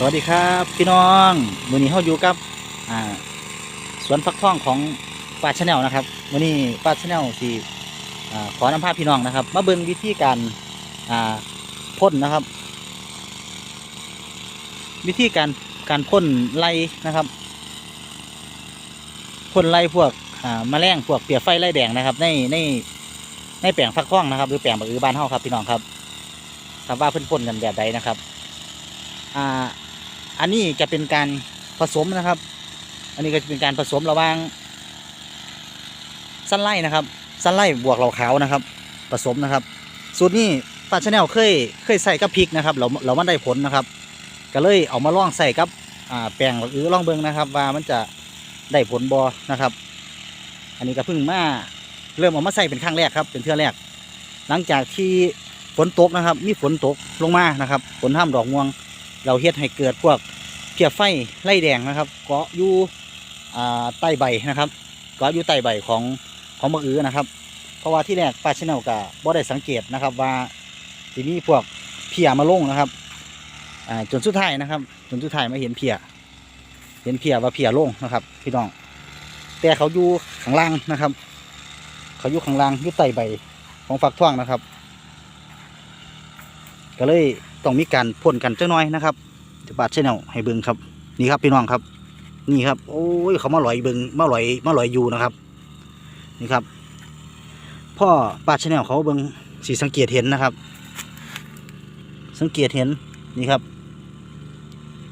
สวัสดีครับพี่น้องวันนี้เราอยู่กับสวนฟักทองของป้าชาแนลนะครับวันนี้ป้าชาแนลสี่ขอนำพาพี่น้องนะครับ มาเบิ่งวิธีการพ่นนะครับ วิธีการการพ่นไล่นะครับพ่นไล่พวกแมลงพวกเปียกไฟไล่แดงนะครับ ในในในแปลงฟักทองนะครับ หรือแปลงบักอือบ้านเฮาครับพี่น้องครับครับว่าเพิ่นพ่นกันแบบใดนะครับ อ่า อันนี้จะเป็นการผสมนะครับ อันนี้ก็จะเป็นการผสมระหว่างสั้นไล่นะครับ สั้นไล่บวกเหล่าขาวนะครับ ผสมนะครับ สูตรนี้ป้าชาแนลเคยเคยใส่กับพริกนะครับ เราเรามันได้ผลนะครับ ก็เลยเอามาลองใส่กับแป้งหรือลองเบิงนะครับ ว่ามันจะได้ผลบอนะครับ อันนี้ก็เพิ่งมาเริ่มเอามาใส่เป็นครั้งแรกครับ เป็นเทื่อแรก หลังจากที่ฝนตกนะครับ มีฝนตกลงมานะครับ ฝนห้ามดอกม่วง เราเฮ็ดให้เกิดพวกเพียไฟไล่แดงนะครับ เกาะอยู่ใต้ใบนะครับเกาะอยู่ใต้ใบของของมะอือนะครับ เพราะว่าที่แรกป้าชแนลกับ่ได้สังเกตนะครับว่าที่มีพวกเพียมาลงนะครับจนสุดท้ายนะครับ จนสุดท้ายมาเห็นเพียเห็นเพียว่าเพียลงนะครับ พี่น้อง แต่เขาอยู่ข้างล่างนะครับ เขาอยู่ข้างล่างอยู่ใต้ใบของฝักท่วงนะครับ ก็เลย ต้องมีการพ่นกันเจ้าน้อยนะครับจะบาดเช่นเอาให้เบิ้งครับ นี่ครับพี่น้องครับ นี่ครับ โอ้ยเขามาลอยเบิ้งมาลอยมาลอยอยู่นะครับ นี่ครับ พ่อปาดเชแนลเขาเบิ้งสีสังเกตเห็นนะครับ สังเกตเห็นนี่ครับ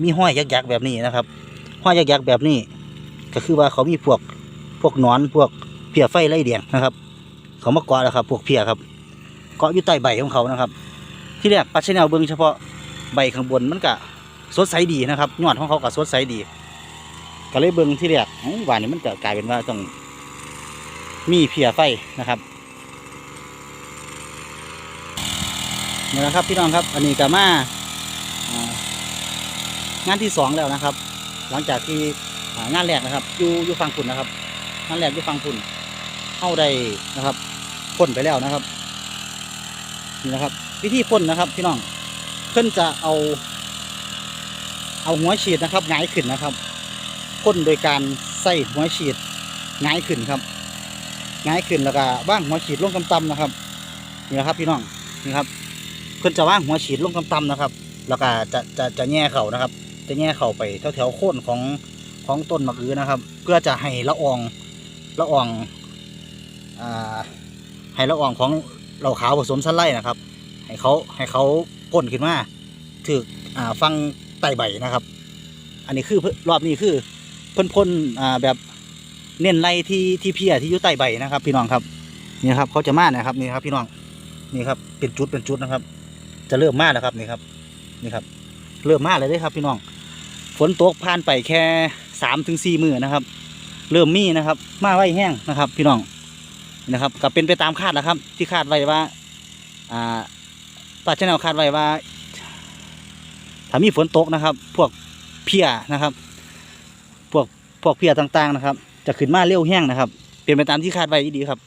มีห้อยยักษ์แบบนี้นะครับ ห้อยยักษ์แบบนี้ ก็คือว่าเขามีพวกพวกนอนพวกเพียไฟไล่เดียงนะครับ เขามาเกาะแล้วครับ พวกเพียครับเกาะอยู่ใต้ใบของเขานะครับ ที่แรกปัชแนลเบิ้งเฉพาะใบข้างบนมันก็สดใสดีนะครับยอดของเขาก็สดใสดีก็เลยเบิ้งที่แรกหวานนี่มันก็กลายเป็นว่าต้องมีเพียไฟนะครับนี่แหละครับพี่น้องครับ อันนี้ก็มางานที่สองแล้วนะครับ หลังจากที่งานแรกนะครับอยู่อยู่ฟังพุ่นนะครับงานแรกอยู่ฟังพุ่นเข้าได้นะครับพ่นไปแล้วนะครับนี่นะครับ วิธีพ่นนะครับพี่น้องเพิ่นจะเอา เอาหัวฉีดนะครับงายขึ้นนะครับพ่นโดยการใส่หัวฉีดงายขึ้นครับงายขึ้นแล้วก็ว่างหัวฉีดลงต่ำนะครับนี่นะครับพี่น้องนี่ครับเพิ่นจะว่างหัวฉีดลงต่ำนะครับ แล้วก็จะจะจะแง่เข่านะครับ จะแง่เข่าไปแถวแถวโค่นของของต้นมะอือนะครับ เพื่อจะให้ละอองละอองอ่าให้ละอองของเหล่าขาวผสมสั้นไล่นะครับ ให้เขาให้เขาพ่นขึ้นมาถืออ่าฟังไต่ใบนะครับ อันนี้คือรอบนี้คือพ่นพ่นอ่าแบบเน้นไล่ที่ที่เพียที่อยู่ใต้ใบนะครับ พี่น้องครับนี่ครับเขาจะมานะครับนี่ครับ พี่น้องนี่ครับเป็นจุดเป็นจุดนะครับ จะเริ่มมาแล้วครับนี่ครับ นี่ครับ เริ่มมาเลยเด้ครับ พี่น้องฝนตกผ่านไปแค่สามถึงสี่มือนะครับ เริ่มมีนะครับ มาไว้แห้งนะครับ พี่น้องนะครับ ก็เป็นไปตามคาดแล้วครับ ที่คาดไว้ว่า อ่า ป้าชแนลคาดไว้ว่า ถ้ามีฝนตกนะครับ พวกเพียนะครับ พวกพวกเพียต่างๆนะครับ จะขึ้นมาเร็วแห้งนะครับ เป็นไปตามที่คาดไว้ดีครับ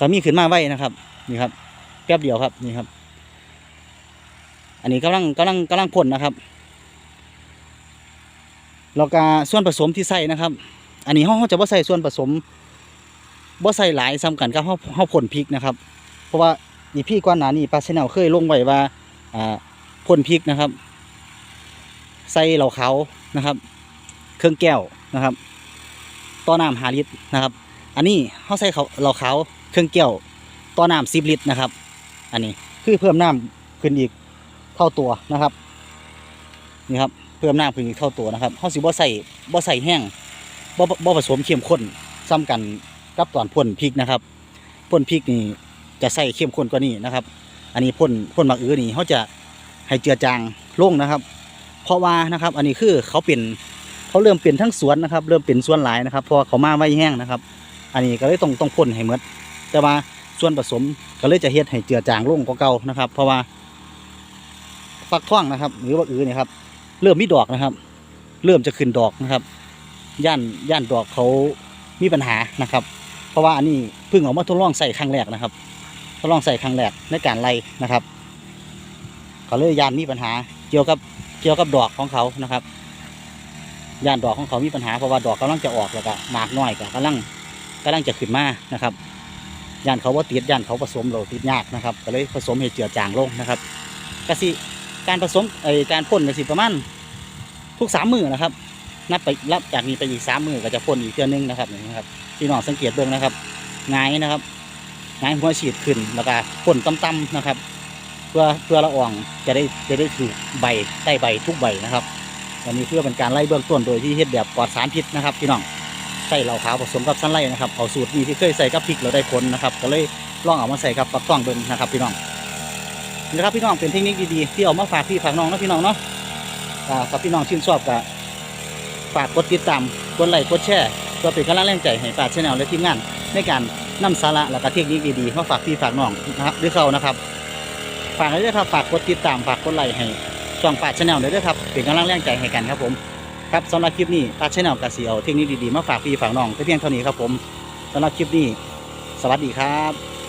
ถ้ามีขึ้นมาไว้นะครับนี่ครับแป๊บเดียวครับนี่ครับ อันนี้กำลังกำลังกำลังพ่นนะครับแล้วก็ส่วนผสมที่ใส่นะครับ อันนี้เขาจะว่าใส่ส่วนผสมบ่ใส่หลายซ้ำกันกับเฮาเฮาพ่นพริกนะครับ เพราะว่าอีพี่ก่อนหนานี้ปลาชแนลเคยลงไว้ว่าอ่าพ่นพริกนะครับ ใส่เหล่าเขานะครับ เครื่องแก้วนะครับต่อน้ำหาลิตรนะครับ อันนี้เฮาใส่เขาเหล่าเขาเครื่องแก้วต่อน้ำสิบลิตรนะครับ อันนี้คือเพิ่มน้ำขึ้นอีกเท่าตัวนะครับนี่ครับเพิ่มน้ำขึ้นอีกเท่าตัวนะครับเฮาสิบ่ใส่บ่ใส่แห้งบ่บ่บ่ผสมเข้มข้นซ้ำกันกับตอนพ่นพริกนะครับพ่นพริกนี่ จะใส่เข้มข้นกว่านี้นะครับ อันนี้พ่นพ่นหมักอื้อนี่เขาจะให้เจือจางลงนะครับ เพราะว่านะครับ อันนี้คือเขาเป็นเขาเริ่มเป็นทั้งสวนนะครับ เริ่มเป็นสวนหลายนะครับเพราะว่าเขามาไว้แห้งนะครับ อันนี้ก็เลยต้องต้องพ่นให้หมดแต่ว่าส่วนผสมก็เลยจะเฮ็ดให้เจือจางลงกว่าเก่านะครับ เพราะว่าฟักท่องนะครับ หรือว่าอื้อนี่ครับ เริ่มมีดอกนะครับ เริ่มจะขึ้นดอกนะครับ ย่านย่านดอกเขามีปัญหานะครับ เพราะว่าอันนี้เพิ่งเอามาทดลองใส่ครั้งแรกนะครับ ทดลองใส่ครั้งแรกในการไล่นะครับเขาเลยยานมีปัญหาเกี่ยวกับเกี่ยวกับดอกของเขานะครับยานดอกของเขามีปัญหาเพราะว่าดอกกำลังจะออกแล้วก็หมากน้อยก็กำลังกำลังจะขึ้นมานะครับยานเขาว่าติดยานเขาผสมเราติดยากนะครับก็เลยผสมให้เจือจางลงนะครับกสิการผสมไอการพ่นกสิประมาณทุกสามมือนะครับ นับไปรับจากนี้ไปอีกสามมือก็จะพ่นอีกเทื่อนึงนะครับนี่นะครับพี่น้องสังเกตเบิ่งนะครับหงายนะครับ งายหัวฉีดขึ้นแล้วก็พ่นต่ำๆนะครับ เพื่อเพื่อละอองจะได้จะได้ถูกใบใต้ใบทุกใบนะครับอันนี้เพื่อเป็นการไล่เบื้องต้นโดยที่เฮ็ดแบบปลอดสารพิษนะครับพี่น้องใส่เหล้าขาวผสมกับสันไล่นะครับเอาสูตรนี้ที่เคยใส่กับพริกเราได้ผลนะครับ ก็เลยลองเอามาใส่กับปักต้องเบิ่งนะครับ พี่น้องนะครับพี่น้องเป็นเทคนิคดีๆที่เอามาฝากพี่ฝากน้องนะพี่น้องเนาะอ่าครับพี่น้องชื่นชอบก็ฝากกดติดตามกดไลค์กดแชร์เพื่อเป็นกำลังแรงใจให้ปากชแนลและทีมงานในการ น้ำสาระและก็เทคนิคดีๆมาฝากพี่ฝากน้องนะครับหรือเขานะครับ ฝากได้ด้วยครับฝากกดติดตามฝากกดไลค์ให้ช่องปากชาแนลได้ด้วยครับเป็นกำลังแรงใจให้กันครับผมครับสำหรับคลิปนี้ปากชาแนลกสีเอเทคนิคดีๆมาฝากพี่ฝากน้องแต่เพียงเท่านี้ครับผมสำหรับคลิปนี้ สวัสดีครับ